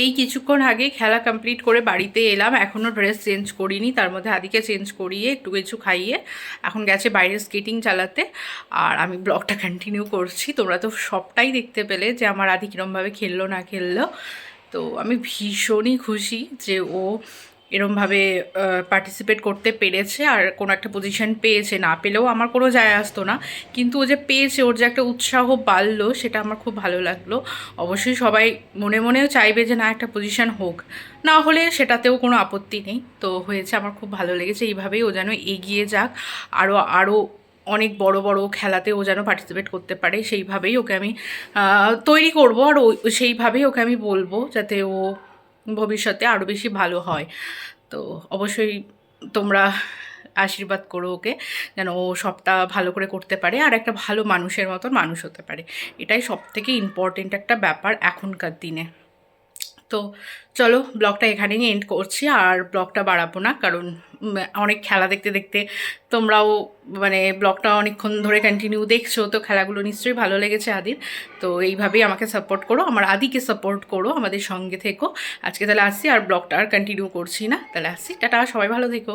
এই কিছুক্ষণ আগে খেলা কমপ্লিট করে বাড়িতে এলাম, এখনও ড্রেস চেঞ্জ করিনি, তার মধ্যে আদিকে চেঞ্জ করিয়ে একটু কিছু খাইয়ে এখন গেছে বাইরে স্কেটিং চালাতে আর আমি ব্লগটা কন্টিনিউ করছি। তোমরা তো সবটাই দেখতে পেলে যে আমার আদি কীরমভাবে খেললো না খেললো। তো আমি ভীষণই খুশি যে ও এরমভাবে পার্টিসিপেট করতে পেরেছে আর কোনো একটা পজিশন পেয়েছে। না পেলেও আমার কোনো যায় আসতো না। কিন্তু ও যে পেয়েছে, ওর যে একটা উৎসাহ বাড়লো, সেটা আমার খুব ভালো লাগল। অবশ্যই সবাই মনে মনেও চাইবে যে, না, একটা পজিশন হোক। না হলে সেটাতেও কোনো আপত্তি নেই। তো হয়েছে, আমার খুব ভালো লেগেছে। এইভাবেই ও যেন এগিয়ে যাক। আরও আরও অনেক বড় বড় খেলাতে ও যেন পার্টিসিপেট করতে পারে। সেইভাবেই ওকে আমি তৈরি করব। আর ও, সেইভাবেই ওকে আমি বলব যাতে ও ভবিষ্যতে আরও বেশি ভালো হয়। তো অবশ্যই তোমরা আশীর্বাদ করো ওকে, যেন ও সবটা ভালো করে করতে পারে আর একটা ভালো মানুষের মতন মানুষ হতে পারে। এটাই সব থেকে ইম্পর্টেন্ট একটা ব্যাপার এখনকার দিনে। তো চলো ব্লগটা এখানেই এন্ড করছি আর ব্লগটা বাড়াবো না, কারণ অনেক খেলা দেখতে দেখতে তোমরাও মানে ব্লগটা অনেকক্ষণ ধরে কন্টিনিউ দেখছ, তো খেলাগুলো নিশ্চয়ই ভালো লেগেছে আদির। তো এইভাবেই আমাকে সাপোর্ট করো, আমার আদিকে সাপোর্ট করো, আমাদের সঙ্গে থেকো। আজকে তাহলে আসছি আর ব্লগটা আর কন্টিনিউ করছি না। তাহলে আসছি, টাটা, সবাই ভালো থেকো।